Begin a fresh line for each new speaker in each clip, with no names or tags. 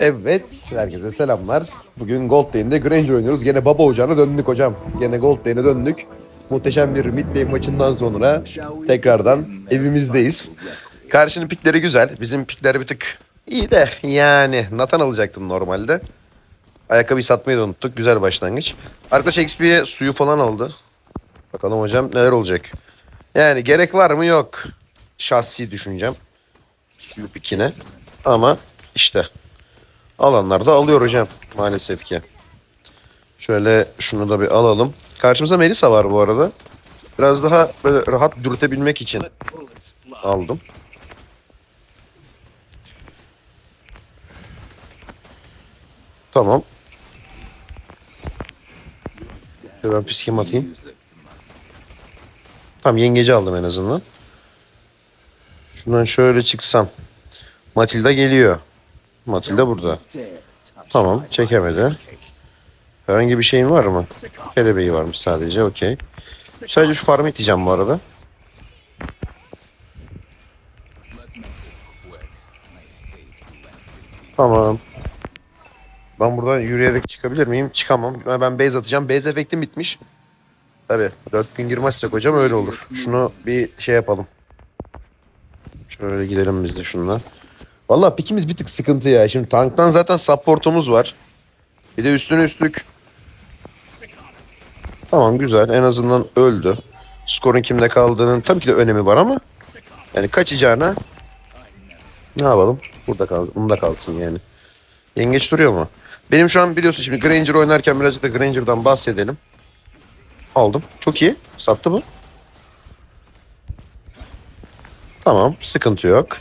Evet, herkese selamlar. Bugün Gold Lane'de Granger oynuyoruz. Gene baba ocağına döndük hocam. Gene Gold Lane'e döndük. Muhteşem bir mid lane maçından sonra tekrardan evimizdeyiz. Karşının pikleri güzel. Bizim pikler bir tık iyi de yani Nathan alacaktım normalde. Ayakkabıyı satmayı da unuttuk. Güzel başlangıç. Arkadaş XP'ye suyu falan aldı. Bakalım hocam neler olacak. Yani gerek var mı yok. Şahsi düşüncem. Suyu pikine. Ama işte Alanlar da alıyor hocam maalesef ki. Şöyle şunu da bir alalım. Karşımıza Melisa var bu arada. Biraz daha böyle rahat dürtebilmek için aldım. Tamam. Şöyle ben piskim atayım. Tamam yengeci aldım en azından. Şundan şöyle çıksam. Matilda geliyor. Matilda burada. Tamam çekemedi. Herhangi bir şeyin var mı? Kelebeği varmış sadece okey. Sadece şu farmı iteceğim bu arada. Tamam. Ben buradan yürüyerek çıkabilir miyim? Çıkamam. Ben base atacağım. Base efektim bitmiş. Tabi 4 gün girmezsek hocam öyle olur. Şunu bir şey yapalım. Şöyle gidelim biz de şununla. Valla pikimiz bir tık sıkıntı ya. Şimdi tanktan zaten supportumuz var. Bir de üstüne üstlük. Tamam güzel. En azından öldü. Skorun kimde kaldığının tabii ki de önemi var ama yani kaçacağına ne yapalım? Burada kalsın. Bunda kalsın yani. Yengeç duruyor mu? Benim şu an biliyorsun şimdi Granger oynarken birazcık da Granger'dan bahsedelim. Aldım. Çok iyi. Sattı bu. Tamam. Sıkıntı yok.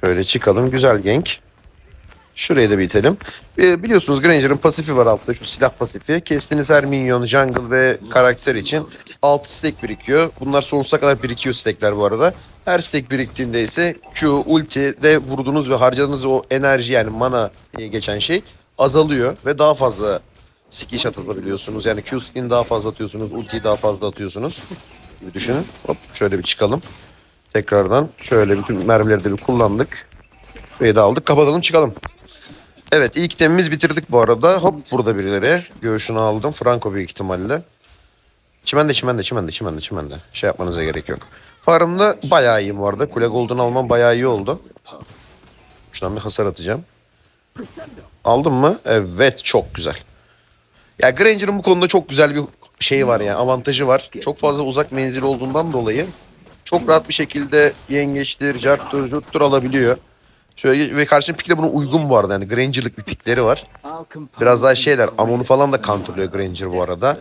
Şöyle çıkalım. Güzel gank. Şurayı da bitelim. Ee, biliyorsunuz Granger'ın pasifi var altta. Şu silah pasifi. Kestiğiniz her minyon, jungle ve karakter için 6 stack birikiyor. Bunlar sonsuza kadar birikiyor stackler bu arada. Her stack biriktiğinde ise Q, ulti de vurduğunuz ve harcadığınız o enerji yani mana diye geçen şey azalıyor ve daha fazla skill atabiliyorsunuz. Yani Q skill'ini daha fazla atıyorsunuz, ultiyi daha fazla atıyorsunuz. Gibi düşünün. Hop şöyle bir çıkalım. Tekrardan şöyle bütün mermileri de bir kullandık. Ve de aldık. Kapatalım çıkalım. Evet ilk temimiz bitirdik bu arada. Hop burada birileri. Göğüşünü aldım. Franco büyük ihtimalle. Çimende çimende çimende çimende çimende. Şey yapmanıza gerek yok. Farmda bayağı iyiyim bu arada. Kule Gold'unu almam bayağı iyi oldu. Şuradan bir hasar atacağım. Aldım mı? Evet çok güzel. Ya Granger'ın bu konuda çok güzel bir şey var ya avantajı var. Çok fazla uzak menzil olduğundan dolayı çok rahat bir şekilde yengeçtir, carttır, curttur alabiliyor. Şöyle ve karşı pikle buna uygun bu arada. Yani Granger'lık bir pikleri var. Biraz daha şeyler. Amon'u falan da counterlıyor Granger bu arada.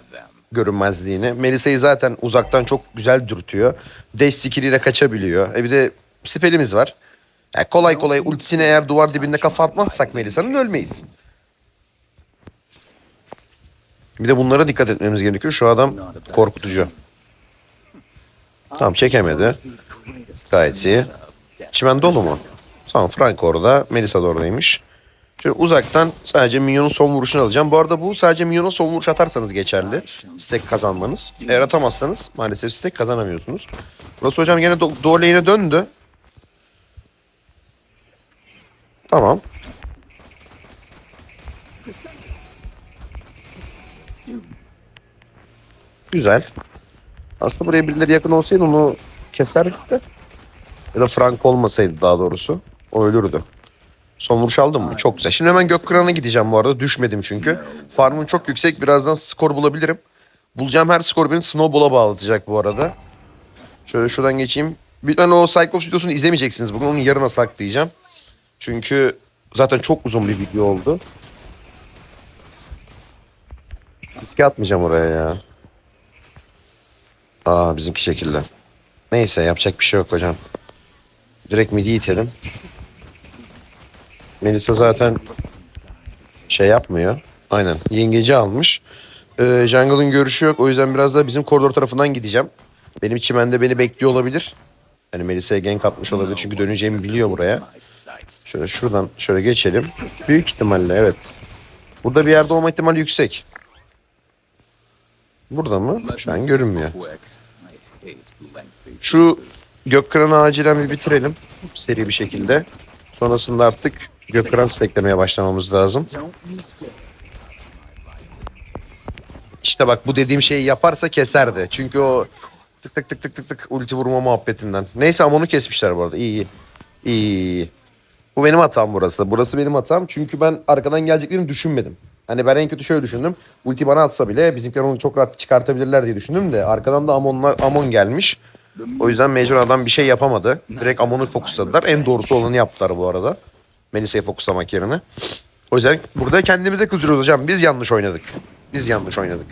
Görünmezliğini. Melisa'yı zaten uzaktan çok güzel dürtüyor. Dash skilliyle kaçabiliyor. E bir de spellimiz var. Yani kolay kolay ultisine eğer duvar dibinde kafa atmazsak Melisa'nın ölmeyiz. Bir de bunlara dikkat etmemiz gerekiyor. Şu adam korkutucu. Tamam çekemedi. Gayet iyi. Çimen dolu mu? Tamam Frank orada. Melisa da oradaymış. Şöyle uzaktan sadece minyonun son vuruşunu alacağım. Bu arada bu sadece minyona son vuruş atarsanız geçerli. Stack kazanmanız. Eğer atamazsanız maalesef stack kazanamıyorsunuz. Burası hocam yine do doğru döndü. Tamam. Güzel. Aslında buraya birileri yakın olsaydı onu keserdik de. Ya da Frank olmasaydı daha doğrusu. O ölürdü. Son vuruş aldım mı? Çok güzel. Şimdi hemen Gökkıran'a gideceğim bu arada. Düşmedim çünkü. Farmım çok yüksek. Birazdan skor bulabilirim. Bulacağım her skor beni Snowball'a bağlatacak bu arada. Şöyle şuradan geçeyim. Tane o Cyclops videosunu izlemeyeceksiniz bugün. Onu yarına saklayacağım. Çünkü zaten çok uzun bir video oldu. Riske atmayacağım oraya ya. Aa bizimki şekilde. Neyse yapacak bir şey yok hocam. Direkt midi itelim. Melisa zaten şey yapmıyor. Aynen. Yengeci almış. Ee, Jungle'ın görüşü yok. O yüzden biraz daha bizim koridor tarafından gideceğim. Benim çimende beni bekliyor olabilir. Yani Melisa'ya gank atmış olabilir. Çünkü döneceğimi biliyor buraya. Şöyle şuradan şöyle geçelim. Büyük ihtimalle evet. Burada bir yerde olma ihtimali yüksek. Burada mı? Şu an görünmüyor. Şu Gökkıran'ı acilen bir bitirelim. Seri bir şekilde. Sonrasında artık Gökran steklemeye başlamamız lazım. İşte bak bu dediğim şeyi yaparsa keserdi. Çünkü o tık tık tık tık tık tık ulti vurma muhabbetinden. Neyse ama onu kesmişler bu arada. İyi. İyi, iyi. Bu benim hatam burası. Burası benim hatam. Çünkü ben arkadan geleceklerini düşünmedim. Hani ben en kötü şöyle düşündüm. Ulti bana atsa bile bizimkiler onu çok rahat çıkartabilirler diye düşündüm de arkadan da Amonlar Amon gelmiş. O yüzden mecbur adam bir şey yapamadı. Direkt Amon'u fokusladılar. En doğrusu olanı yaptılar bu arada. Melisa'yı fokuslamak yerine. O yüzden burada kendimize kızıyoruz hocam. Biz yanlış oynadık. Biz yanlış oynadık.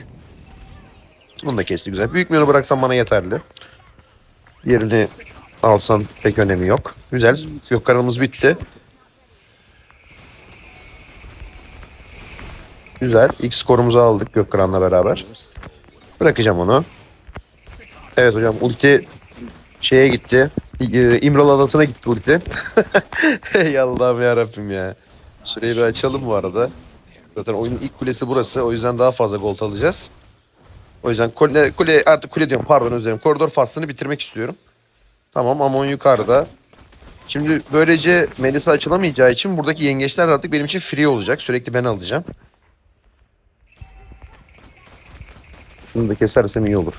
Bunu da kesti güzel. Büyük minyonu bıraksan bana yeterli. Diğerini alsan pek önemi yok. Güzel. Gökkanımız bitti. Güzel. X skorumuzu aldık Gökkan'la beraber. Bırakacağım onu. Evet hocam ulti şeye gitti. İ- İmralı adatına gitti ulti. Ey Allah'ım yarabbim ya. Süreyi bir açalım bu arada. Zaten oyunun ilk kulesi burası. O yüzden daha fazla gol alacağız. O yüzden kule, kule artık kule diyorum pardon özür dilerim. Koridor faslını bitirmek istiyorum. Tamam Amon yukarıda. Şimdi böylece Melisa açılamayacağı için buradaki yengeçler artık benim için free olacak. Sürekli ben alacağım. Şunu da kesersem iyi olur.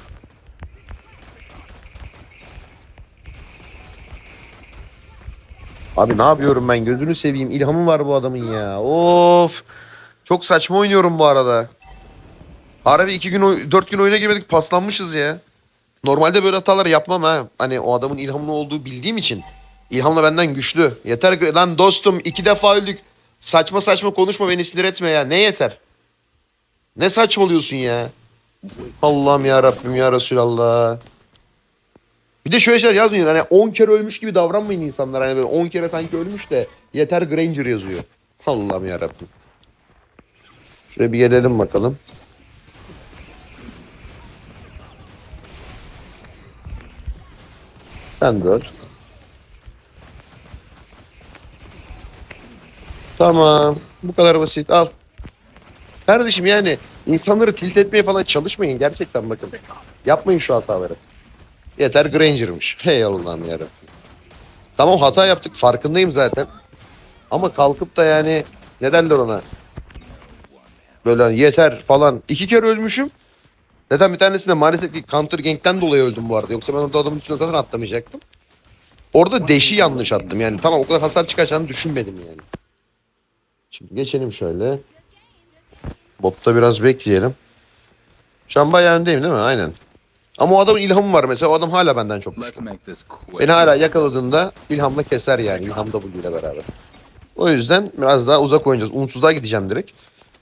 Abi ne yapıyorum ben gözünü seveyim. İlhamı var bu adamın ya. Of. Çok saçma oynuyorum bu arada. Harbi iki gün, dört gün oyuna girmedik paslanmışız ya. Normalde böyle hatalar yapmam ha. Hani o adamın ilhamlı olduğu bildiğim için. İlhamla benden güçlü. Yeter lan dostum iki defa öldük. Saçma saçma konuşma beni sinir etme ya. Ne yeter? Ne saçmalıyorsun ya? Allah'ım ya Rabbim ya Resulallah. Bir de şöyle şeyler yazmıyor. Hani 10 kere ölmüş gibi davranmayın insanlar. Hani böyle 10 kere sanki ölmüş de yeter Granger yazıyor. Allah'ım ya Rabbim. Şuraya bir gelelim bakalım. Sen de. Tamam. Bu kadar basit. Al. Kardeşim yani insanları tilt etmeye falan çalışmayın. Gerçekten bakın. Yapmayın şu hataları. Yeter Granger'mış. Hey Allah'ım yarabbim. Tamam hata yaptık. Farkındayım zaten. Ama kalkıp da yani ne ona? Böyle yeter falan. İki kere ölmüşüm. Zaten bir tanesinde maalesef ki Counter Gang'den dolayı öldüm bu arada. Yoksa ben orada adamın üstüne zaten atlamayacaktım. Orada deşi yanlış attım yani. Tamam o kadar hasar çıkacağını düşünmedim yani. Şimdi geçelim şöyle. Botta biraz bekleyelim. Şu an bayağı öndeyim değil mi? Aynen. Ama o adamın ilhamı var mesela. O adam hala benden çok.
Quick.
Beni hala yakaladığında ilhamla keser yani. İlham W ile beraber. O yüzden biraz daha uzak oynayacağız. Umutsuzluğa gideceğim direkt.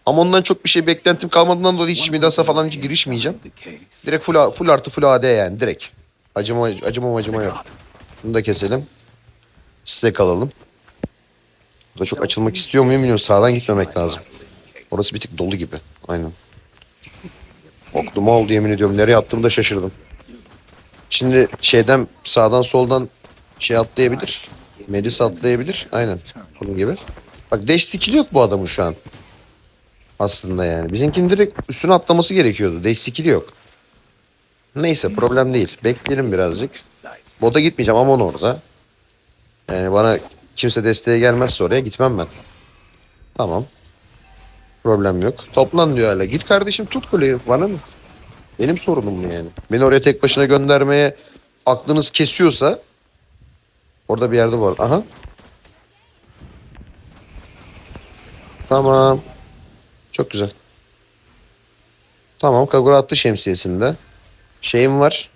Ama ondan çok bir şey beklentim kalmadığından dolayı hiç Midas'a falan hiç girişmeyeceğim. Direkt full, full artı full AD yani direkt. Acıma acıma acıma yok. Bunu da keselim. Stack alalım. Burada çok açılmak istiyor muyum bilmiyorum. Sağdan gitmemek lazım. Orası bir tık dolu gibi. Aynen. Oklumu oldu yemin ediyorum. Nereye attığımı da şaşırdım. Şimdi şeyden sağdan soldan şey atlayabilir. Melis atlayabilir. Aynen. Bunun gibi. Bak dash skill'i yok bu adamın şu an. Aslında yani. Bizimkinin direkt üstüne atlaması gerekiyordu. Dash skill'i yok. Neyse problem değil. Bekleyelim birazcık. Bota gitmeyeceğim ama onu orada. Yani bana kimse desteğe gelmezse oraya gitmem ben. Tamam. Problem yok. Toplan diyor hala. Git kardeşim tut kuleyi. Bana mı? Benim sorunum mu yani? Beni oraya tek başına göndermeye aklınız kesiyorsa orada bir yerde var. Aha. Tamam. Çok güzel. Tamam Kagura attı şemsiyesinde. Şeyim var.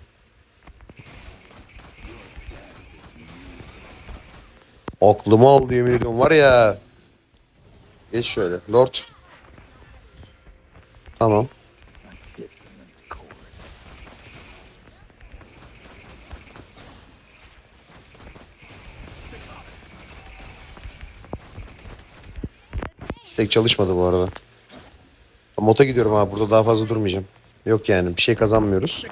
Aklıma aldı yemin ediyorum var ya. Geç şöyle. Lord. Tamam. İstek çalışmadı bu arada. Mota gidiyorum abi. Burada daha fazla durmayacağım. Yok yani bir şey kazanmıyoruz.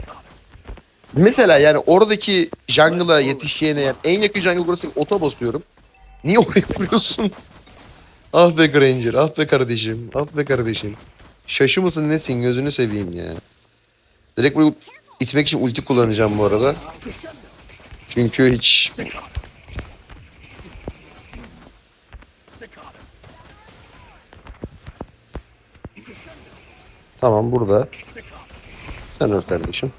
Mesela yani oradaki jungle'a yetişeceğine yani en yakın jungle burası ota basıyorum. Niye oraya vuruyorsun? ah be Granger, ah be kardeşim, ah be kardeşim. Şaşı mısın nesin gözünü seveyim ya. Direkt böyle itmek için ulti kullanacağım bu arada. Çünkü hiç... Tamam burada. Sen öl kardeşim.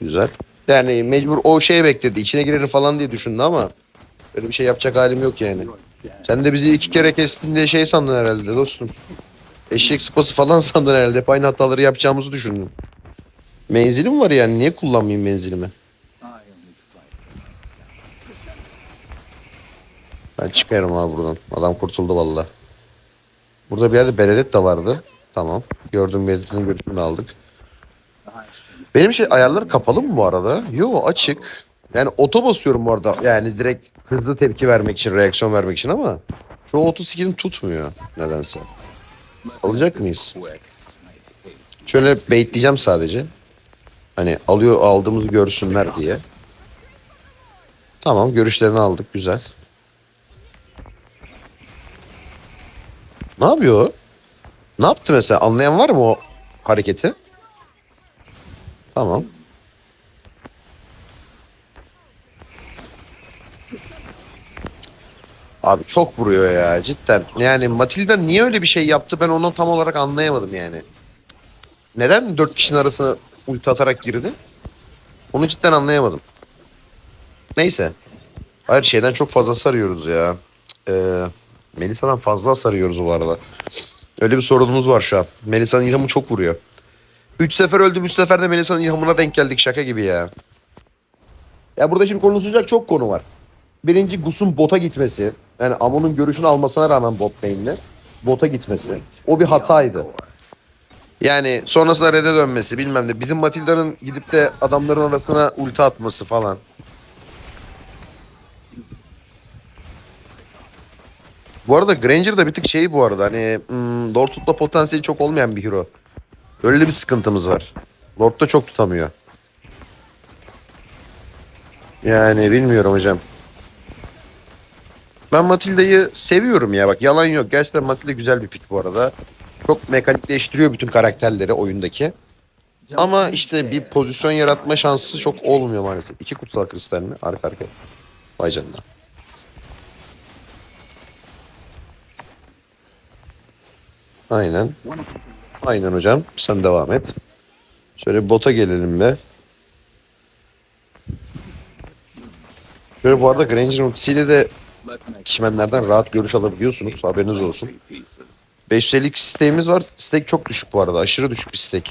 Güzel. Yani mecbur o şey bekledi. İçine girerim falan diye düşündü ama böyle bir şey yapacak halim yok yani. Sen de bizi iki kere kestin diye şey sandın herhalde dostum. Eşek sıpası falan sandın herhalde. Hep aynı hataları yapacağımızı düşündün. Menzilim var yani. Niye kullanmayayım menzilimi? Ben çıkarım abi buradan. Adam kurtuldu valla. Burada bir yerde Beredet de vardı. Tamam. Gördüm Beredet'in görüntüsünü aldık. Benim şey ayarlar kapalı mı bu arada? Yo açık. Yani oto basıyorum bu arada. Yani direkt hızlı tepki vermek için, reaksiyon vermek için ama çoğu oto skill'im tutmuyor nedense. Alacak mıyız? Şöyle baitleyeceğim sadece. Hani alıyor aldığımızı görsünler diye. Tamam görüşlerini aldık güzel. Ne yapıyor? Ne yaptı mesela? Anlayan var mı o hareketi? Tamam. Abi çok vuruyor ya cidden. Yani Matilda niye öyle bir şey yaptı ben onu tam olarak anlayamadım yani. Neden dört kişinin arasına ulti atarak girdi? Onu cidden anlayamadım. Neyse. Her şeyden çok fazla sarıyoruz ya. Ee, Melisa'dan fazla sarıyoruz bu arada. Öyle bir sorunumuz var şu an. Melisa'nın ilhamı çok vuruyor. Üç sefer öldüm, üç sefer de Melisa'nın ilhamına denk geldik şaka gibi ya. Ya burada şimdi konuşulacak çok konu var. Birinci Gus'un bota gitmesi. Yani Amon'un görüşünü almasına rağmen bot lane'le bota gitmesi. O bir hataydı. Yani sonrasında red'e dönmesi bilmem ne. Bizim Matilda'nın gidip de adamların arasına ulti atması falan. Bu arada Granger da bir tık şey bu arada hani hmm, Lord tutma potansiyeli çok olmayan bir hero. Öyle bir sıkıntımız var. Lord da çok tutamıyor. Yani bilmiyorum hocam. Ben Matilda'yı seviyorum ya bak yalan yok. Gerçekten Matilda güzel bir pick bu arada. Çok mekanikleştiriyor bütün karakterleri oyundaki. Ama işte bir pozisyon yaratma şansı çok olmuyor maalesef. İki kutsal kristal mi? Arka arka. Vay canına. Aynen. Aynen hocam. Sen devam et. Şöyle bota gelelim be. Şöyle bu arada Granger'ın ultisiyle de kişimenlerden rahat görüş alabiliyorsunuz. Haberiniz olsun. 550'lik steğimiz var. Steak çok düşük bu arada. Aşırı düşük bir steak.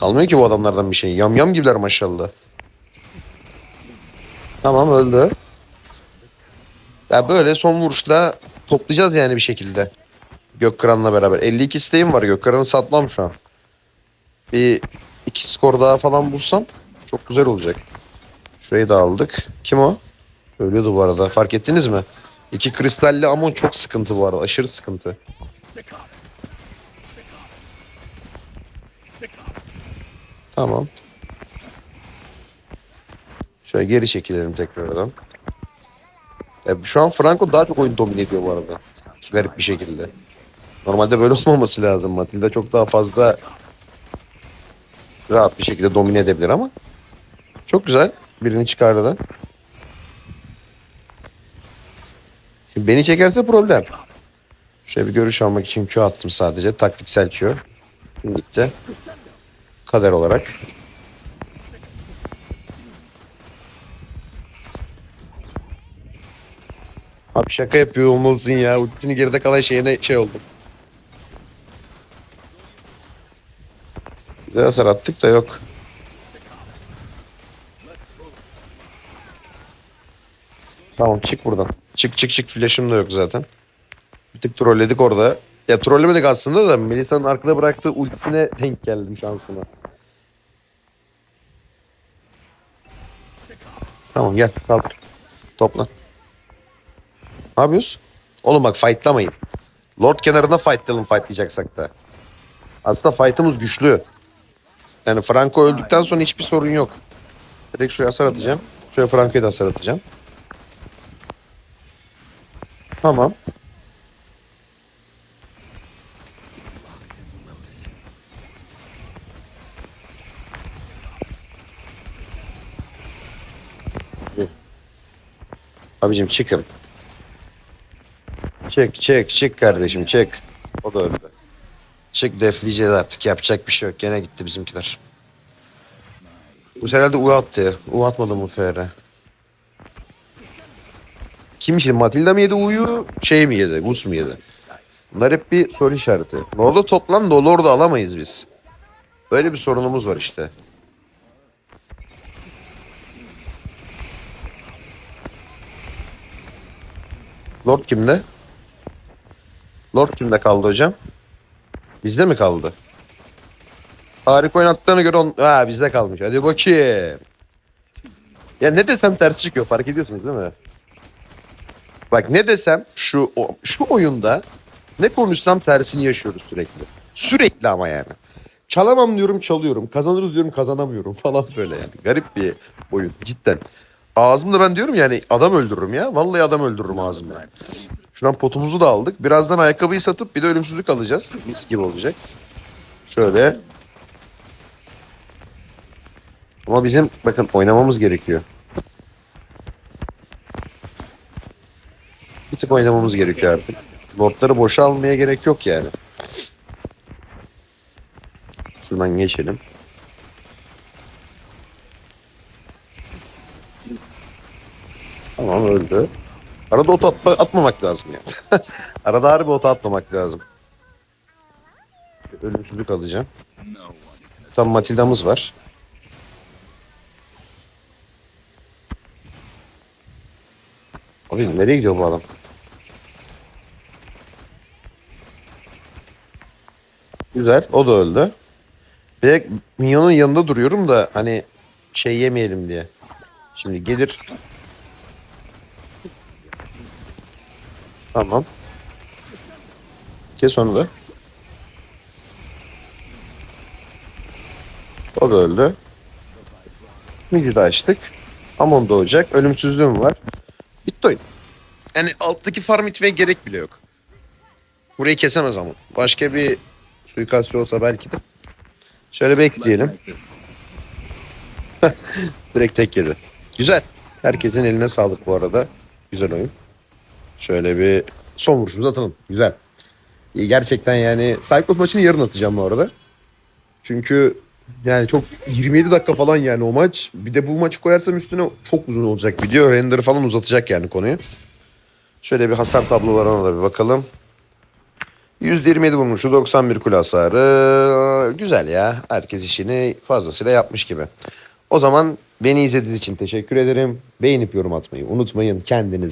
Kalmıyor ki bu adamlardan bir şey. Yam yam gibiler maşallah. Tamam öldü. Ya böyle son vuruşla toplayacağız yani bir şekilde. Gökkıran'la beraber. 52 isteğim var. Gökkıran'ı satmam şu an. Bir iki skor daha falan bulsam çok güzel olacak. Şurayı da aldık. Kim o? Ölüyordu bu arada. Fark ettiniz mi? İki kristalli Amon çok sıkıntı bu arada. Aşırı sıkıntı. Tamam. Şöyle geri çekilelim tekrardan. Ya şu an Franco daha çok oyun domine ediyor bu arada. Garip bir şekilde. Normalde böyle olmaması lazım. Matilda çok daha fazla rahat bir şekilde domine edebilir ama çok güzel. Birini çıkardı da. Beni çekerse problem. Şöyle bir görüş almak için Q attım sadece. Taktiksel Q. Gitti. Kader olarak. Abi şaka yapıyor olmalısın ya. Ultisini geride kalan şeyine şey oldu. Güzel hasar attık da yok. Tamam çık buradan. Çık çık çık flash'ım da yok zaten. Bir tık trolledik orada. Ya trollemedik aslında da Melisa'nın arkada bıraktığı ultisine denk geldim şansıma. Tamam gel kaldır. Topla. Ne yapıyoruz? Oğlum bak fightlamayın. Lord kenarında fightlayalım fightlayacaksak da. Aslında fight'ımız güçlü. Yani Franco öldükten sonra hiçbir sorun yok. Direkt şuraya hasar atacağım. Şöyle Franco'ya da hasar atacağım. Tamam. Abicim çıkın. Çek çek çek kardeşim çek. O da öldü. Çek defleyeceğiz artık yapacak bir şey yok. Gene gitti bizimkiler. Bu herhalde U attı. U atmadı mı FR? Kim şimdi Matilda mı yedi U'yu şey mi yedi? Gus mu yedi? Bunlar hep bir soru işareti. Lord'u toplam da o Lord'u alamayız biz. Böyle bir sorunumuz var işte. Lord kimde? Lord kimde kaldı hocam? Bizde mi kaldı? Harika oynattığına göre on... Ha bizde kalmış. Hadi bakayım. Ya ne desem ters çıkıyor fark ediyorsunuz değil mi? Bak ne desem şu şu oyunda ne konuşsam tersini yaşıyoruz sürekli. Sürekli ama yani. Çalamam diyorum çalıyorum. Kazanırız diyorum kazanamıyorum falan böyle yani. Garip bir oyun cidden. Ağzımda ben diyorum yani adam öldürürüm ya. Vallahi adam öldürürüm ağzımda. Şuradan potumuzu da aldık. Birazdan ayakkabıyı satıp bir de ölümsüzlük alacağız. Mis gibi olacak. Şöyle. Ama bizim bakın oynamamız gerekiyor. Bir tık oynamamız gerekiyor artık. Lordları boşa almaya gerek yok yani. Şuradan geçelim. Tamam öldü. Arada ot atma, atmamak lazım yani. Arada harbi ot atmamak lazım. Ölümsüzlük alacağım. Tam Matilda'mız var. Abi nereye gidiyor bu adam? Güzel. O da öldü. Bir Minyon'un yanında duruyorum da hani şey yemeyelim diye. Şimdi gelir. Tamam. Kes onu da. O da öldü. Midi de açtık. Amon doğacak. Ölümsüzlüğüm var. Bitti oyun. Yani alttaki farm itmeye gerek bile yok. Burayı kesemez ama. Başka bir suikastçı olsa belki de. Şöyle bekleyelim. Direkt tek yedi. Güzel. Herkesin eline sağlık bu arada. Güzel oyun. Şöyle bir son vuruşumuzu atalım. Güzel. Gerçekten yani Cyclops maçını yarın atacağım bu arada. Çünkü yani çok 27 dakika falan yani o maç. Bir de bu maçı koyarsam üstüne çok uzun olacak video. Render falan uzatacak yani konuyu. Şöyle bir hasar tablolarına da bir bakalım. %27 vurmuşu 91 kule hasarı. Güzel ya. Herkes işini fazlasıyla yapmış gibi. O zaman beni izlediğiniz için teşekkür ederim. Beğenip yorum atmayı unutmayın. Kendinize